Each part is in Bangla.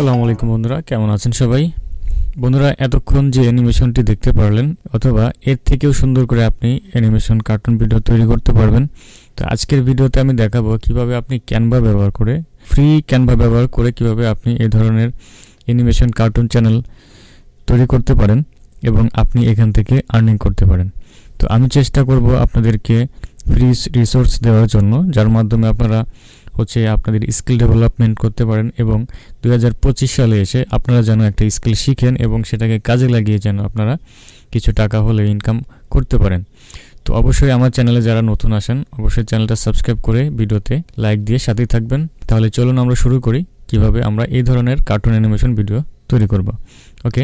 আসসালামু আলাইকুম বন্ধুরা, কেমন আছেন সবাই? বন্ধুরা, এতক্ষণ যে অ্যানিমেশনটি দেখতে পারলেন, অথবা এর থেকেও সুন্দর করে আপনি অ্যানিমেশন কার্টুন ভিডিও তৈরি করতে পারবেন। তো আজকের ভিডিওতে আমি দেখাবো কীভাবে আপনি ক্যানভা ব্যবহার করে, ফ্রি ক্যানভা ব্যবহার করে কীভাবে আপনি এই ধরনের অ্যানিমেশন কার্টুন চ্যানেল তৈরি করতে পারেন এবং আপনি এখান থেকে আর্নিং করতে পারেন। তো আমি চেষ্টা করব আপনাদেরকে ফ্রি রিসোর্স দেওয়ার জন্য, যার মাধ্যমে আপনারা হচ্ছে আপনাদের স্কিল ডেভেলপমেন্ট করতে পারেন এবং দু হাজার পঁচিশ সালে এসে আপনারা যেন একটা স্কিল শিখেন এবং সেটাকে কাজে লাগিয়ে যেন আপনারা কিছু টাকা হলে ইনকাম করতে পারেন। তো অবশ্যই আমার চ্যানেলে যারা নতুন আসেন, অবশ্যই চ্যানেলটা সাবস্ক্রাইব করে ভিডিওতে লাইক দিয়ে সাথেই থাকবেন। তাহলে চলুন আমরা শুরু করি কীভাবে আমরা এই ধরনের কার্টুন অ্যানিমেশন ভিডিও তৈরি করব। ওকে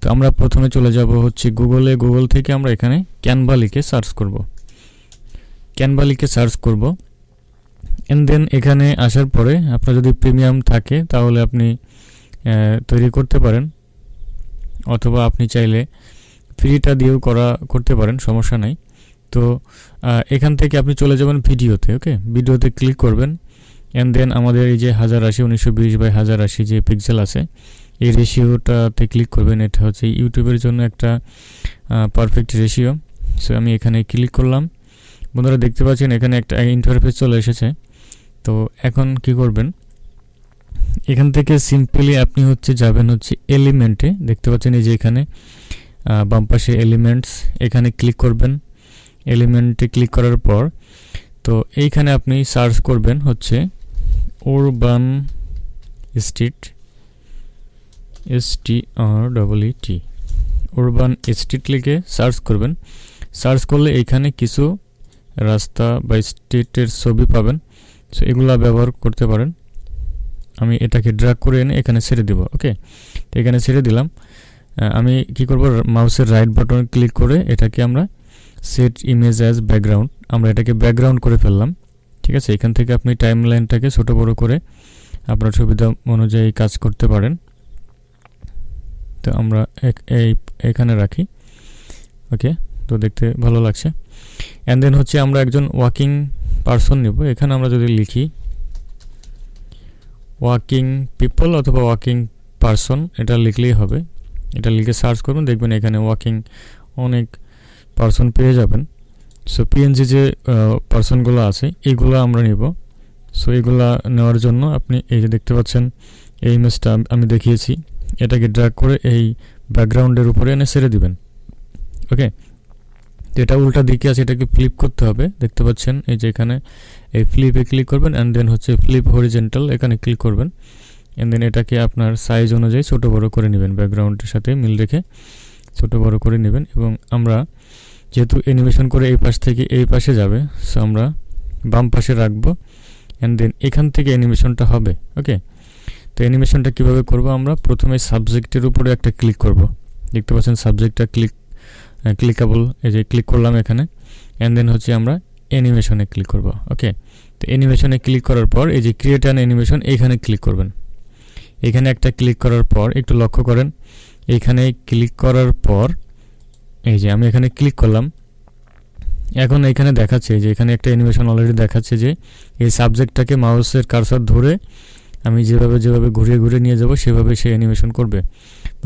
তো আমরা প্রথমে চলে যাব হচ্ছে গুগলে গুগল থেকে আমরা এখানে ক্যানভা লিখে সার্চ করব। ক্যানভা লিখে সার্চ করব। অ্যান্ড দেন এখানে আসার পরে আপনার যদি প্রিমিয়াম থাকে, তাহলে আপনি তৈরি করতে পারেন। অথবা আপনি চাইলে ফ্রিটা দিয়েও করা, করতে পারেন, সমস্যা নাই। তো এখান থেকে আপনি চলে যাবেন ভিডিওতে ওকে ভিডিওতে ক্লিক করবেন। অ্যান্ড দেন আমাদের এই যে হাজার আশি, উনিশশো বিশ বাই হাজার আশি যে পিক্সেল আছে, এই রেশিওটাতে ক্লিক করবেন। এটা হচ্ছে ইউটিউবের জন্য একটা পারফেক্ট রেশিও সো আমি এখানে ক্লিক করলাম। বন্ধুরা দেখতে পাচ্ছেন, এখানে একটা ইন্টারফেস চলে এসেছে। তো এখন কি করবেন? এখান থেকে সিম্পলি আপনি হচ্ছে যাবেন হচ্ছে এলিমেন্টে দেখতে পাচ্ছেন এই যে এখানে বাম পাশে এলিমেন্টস এখানে ক্লিক করবেন। এলিমেন্টে ক্লিক করার পর, তো এইখানে আপনি সার্চ করবেন হচ্ছে urban street S T R double E T urban street লিখে সার্চ করবেন। সার্চ করলে এইখানে কিছু রাস্তা বা স্ট্রিটের ছবি পাবেন। সো এগুলো ব্যবহার করতে পারেন। আমি এটাকে ড্রাগ করে এনে এখানে ছেড়ে দেব ওকে তো এখানে ছেড়ে দিলাম। আমি কি করব? মাউসের রাইট বাটন ক্লিক করে এটাকে আমরা সেট ইমেজ অ্যাজ ব্যাকগ্রাউন্ড আমরা এটাকে ব্যাকগ্রাউন্ড করে ফেললাম, ঠিক আছে? এখান থেকে আপনি টাইম লাইনটাকে ছোটো বড়ো করে আপনার সুবিধা অনুযায়ী কাজ করতে পারেন। তো আমরা এই, এখানে রাখি ওকে তো দেখতে ভালো লাগছে। অ্যান্ড দেন হচ্ছে আমরা একজন ওয়াকিং পারসন নেব। এখানে আমরা যদি লিখি ওয়াকিং পিপল অথবা ওয়াকিং পার্সন এটা লিখলেই হবে। এটা লিখে সার্চ করবেন দেখবেন এখানে ওয়াকিং অনেক পার্সন পেয়ে যাবেন। সো পিএনজি যে পার্সনগুলো আছে এইগুলো আমরা নিব। সো এইগুলা নেওয়ার জন্য আপনি এই যে দেখতে পাচ্ছেন, এই ইমেজটা আমি দেখিয়েছি। এটাকে ড্র্যাগ করে এই ব্যাকগ্রাউন্ডের উপরে এনে ছেড়ে দিবেন। ওকে এটা উল্টা দিকে আছে, এটাকে ফ্লিপ করতে হবে। দেখতে পাচ্ছেন, এই যে এখানে, এই ফ্লিপে ক্লিক করবেন অ্যান্ড দেন হচ্ছে ফ্লিপ হরিজেন্টাল এখানে ক্লিক করবেন। অ্যান্ড দেন এটাকে আপনার সাইজ অনুযায়ী ছোটো বড়ো করে নেবেন ব্যাকগ্রাউন্ডের সাথে মিল রেখে ছোটো বড়ো করে নেবেন। এবং আমরা যেহেতু অ্যানিমেশন করে এই পাশ থেকে এই পাশে যাবে সো আমরা বাম পাশে রাখব। অ্যান্ড দেন এখান থেকে অ্যানিমেশনটা হবে ওকে তো অ্যানিমেশনটা কীভাবে করব আমরা? প্রথমে সাবজেক্টের উপরে একটা ক্লিক করব। দেখতে পাচ্ছেন সাবজেক্টটা ক্লিক ক্লিকাবল এই যে ক্লিক করলাম এখানে অ্যান্ড দেন হচ্ছে আমরা অ্যানিমেশনে ক্লিক করব ওকে তো অ্যানিমেশনে ক্লিক করার পর, এই যে ক্রিয়েট অ্যান অ্যানিমেশন এইখানে ক্লিক করবেন। এখানে একটা ক্লিক করার পর, একটু লক্ষ্য করেন এইখানে ক্লিক করার পর, এই যে আমি এখানে ক্লিক করলাম। এখন এখানে দেখাচ্ছে যে এখানে একটা অ্যানিমেশন অলরেডি দেখাচ্ছে যে, এই সাবজেক্টটাকে মাউসের কারসার ধরে আমি যেভাবে যেভাবে ঘুরিয়ে ঘুরিয়ে নিয়ে যাব, সেভাবে সে অ্যানিমেশন করবে।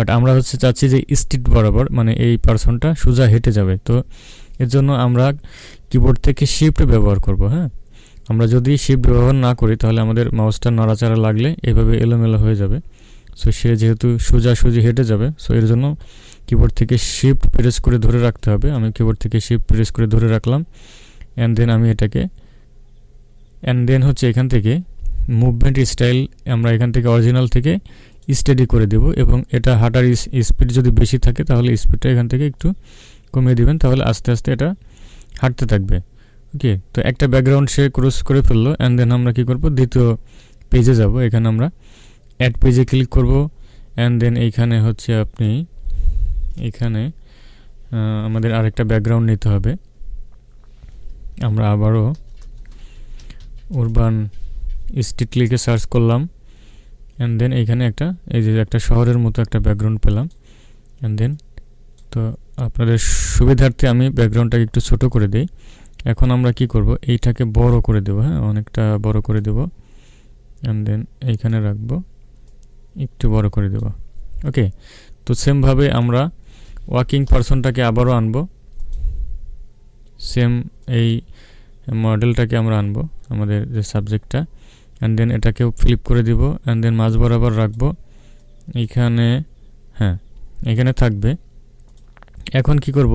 বাট আমরা হচ্ছে চাচ্ছি যে স্ট্রিট বরাবর মানে এই পার্সনটা সোজা হেঁটে যাবে। তো এর জন্য আমরা কিবোর্ড থেকে শিফট ব্যবহার করব হ্যাঁ? আমরা যদি শিফট ব্যবহার না করি, তাহলে আমাদের মাউসটা নড়াচাড়া লাগলে এভাবে এলোমেলো হয়ে যাবে। সো সে যেহেতু সোজা সুজি হেঁটে যাবে সো এর জন্য কিবোর্ড থেকে শিফট প্রেস করে ধরে রাখতে হবে। আমি কিবোর্ড থেকে শিফট প্রেস করে ধরে রাখলাম অ্যান্ড দেন আমি এটাকে অ্যান্ড দেন হচ্ছে এখান থেকে মুভমেন্ট স্টাইল আমরা এখান থেকে অরিজিনাল থেকে স্টেডি করে দেব এবং এটা হাঁটার স্পিড যদি বেশি থাকে তাহলে স্পিডটা এখান থেকে একটু কমিয়ে দিবেন, তাহলে আস্তে আস্তে এটা হাঁটতে থাকবে। ওকে তো একটা ব্যাকগ্রাউন্ড সে ক্রস করে ফেলল অ্যান্ড দেন আমরা কী করব? দ্বিতীয় পেজে যাব, এখানে আমরা অ্যাড পেজে ক্লিক করব অ্যান্ড দেন এইখানে হচ্ছে আপনি, এখানে আমাদের আরেকটা ব্যাকগ্রাউন্ড নিতে হবে। আমরা আবারও উরবান স্ট্রিট লিখে সার্চ করলাম। অ্যান্ড দেন এইখানে একটা, এই যে একটা শহরের মতো একটা ব্যাকগ্রাউন্ড পেলাম। অ্যান্ড দেন তো আপনাদের সুবিধার্থে আমি ব্যাকগ্রাউন্ডটাকে একটু ছোট করে দিই। এখন আমরা কি করব? এইটাকে বড় করে দেব হ্যাঁ? অনেকটা বড় করে দেব। অ্যান্ড দেন এইখানে রাখব, একটু বড় করে দেব। ওকে তো সেমভাবে আমরা ওয়ার্কিং পারসনটাকে আবারও আনব। সেম এই মডেলটাকে আমরা আনব, আমাদের যে সাবজেক্টটা অ্যান্ড দেন এটাকেও ফ্লিপ করে দিব অ্যান্ড দেন মাঝ বরাবর রাখব। এইখানে হ্যাঁ এখানে থাকবে। এখন কি করব?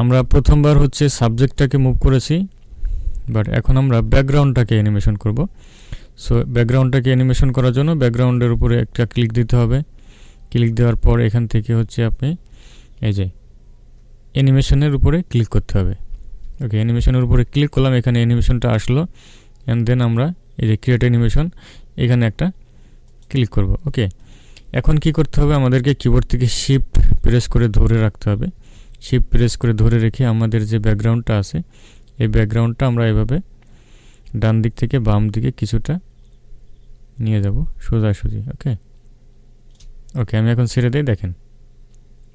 আমরা প্রথমবার হচ্ছে সাবজেক্টটাকে মুভ করেছি বাট এখন আমরা ব্যাকগ্রাউন্ডটাকে অ্যানিমেশন করব। সো ব্যাকগ্রাউন্ডটাকে অ্যানিমেশন করার জন্য ব্যাকগ্রাউন্ডের উপরে একটা ক্লিক দিতে হবে। ক্লিক দেওয়ার পর এখান থেকে হচ্ছে আপনি, এই যে অ্যানিমেশনের উপরে ক্লিক করতে হবে। ওকে অ্যানিমেশনের উপরে ক্লিক করলাম, এখানে অ্যানিমেশনটা আসলো। অ্যান্ড দেন আমরা এই যে ক্রিয়েট অ্যানিমেশন এখানে একটা ক্লিক করব ওকে এখন কি করতে হবে? আমাদেরকে কিবোর্ড থেকে শিফট প্রেস করে ধরে রাখতে হবে। শিফট প্রেস করে ধরে রেখে আমাদের যে ব্যাকগ্রাউন্ডটা আছে, এই ব্যাকগ্রাউন্ডটা আমরা এভাবে ডান দিক থেকে বাম দিকে কিছুটা নিয়ে যাব, সোজাসুজি ওকে ওকে আমি এখন ছেড়ে দিই, দেখেন।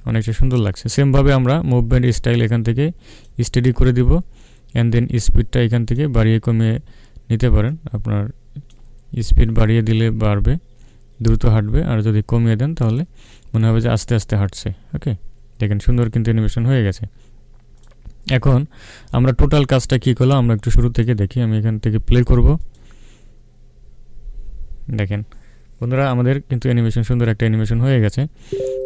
অনেকটা সুন্দর লাগছে। সেমভাবে আমরা মুভমেন্ট স্টাইল এখান থেকে স্টাডি করে দিব অ্যান্ড দেন স্পিডটা এখান থেকে বাড়িয়ে কমিয়ে নিতে পারেন। আপনার স্পিড বাড়িয়ে দিলে বাড়বে, দ্রুত হাঁটবে, আর যদি কমিয়ে দেন তাহলে মনে হবে যে আস্তে আস্তে হাঁটছে। ওকে? দেখেন সুন্দর কিন্তু অ্যানিমেশন হয়ে গেছে। এখন আমরা টোটাল কাজটা কী করলাম? আমরা একটু শুরু থেকে দেখি। আমি এখান থেকে প্লে করব। দেখেন, বন্ধুরা, আমাদের কিন্তু অ্যানিমেশন সুন্দর একটা অ্যানিমেশন হয়ে গেছে।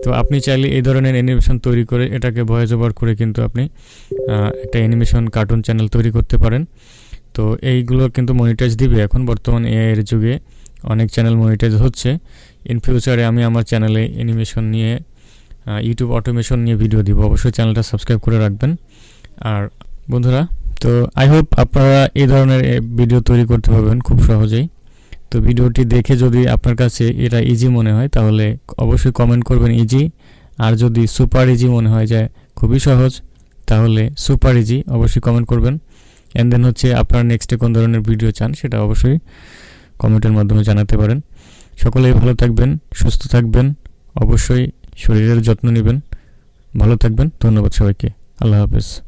তো আপনি চাইলে এই ধরনের অ্যানিমেশন তৈরি করে এটাকে ভয়েস ওভার করে কিন্তু আপনি একটা অ্যানিমেশন কার্টুন চ্যানেল তৈরি করতে পারেন। তো এইগুলো কিন্তু মনিটাইজ দিবে। এখন বর্তমান এর যুগে অনেক চ্যানেল মনিটাইজ হচ্ছে। ইন ফিউচারে আমি আমার চ্যানেলে অ্যানিমেশন নিয়ে ইউটিউব অটোমেশন নিয়ে ভিডিও দিব। অবশ্যই চ্যানেলটা সাবস্ক্রাইব করে রাখবেন। আর বন্ধুরা, তো আই হোপ আপনারা এই ধরনের ভিডিও তৈরি করতে পারবেন খুব সহজেই। তো ভিডিওটি দেখে যদি আপনার কাছে এটা ইজি মনে হয়, তাহলে অবশ্যই কমেন্ট করবেন ইজি আর যদি সুপার ইজি মনে হয় যে খুবই সহজ, তাহলে সুপার ইজি অবশ্যই কমেন্ট করবেন। অ্যান্ড দেন হচ্ছে আপনারা নেক্সটে কোন ধরনের ভিডিও চান সেটা অবশ্যই কমেন্টের মাধ্যমে জানাতে পারেন। সকলেই ভালো থাকবেন, সুস্থ থাকবেন, অবশ্যই শরীরের যত্ন নেবেন। ভালো থাকবেন, ধন্যবাদ সবাইকে। আল্লাহ হাফেজ।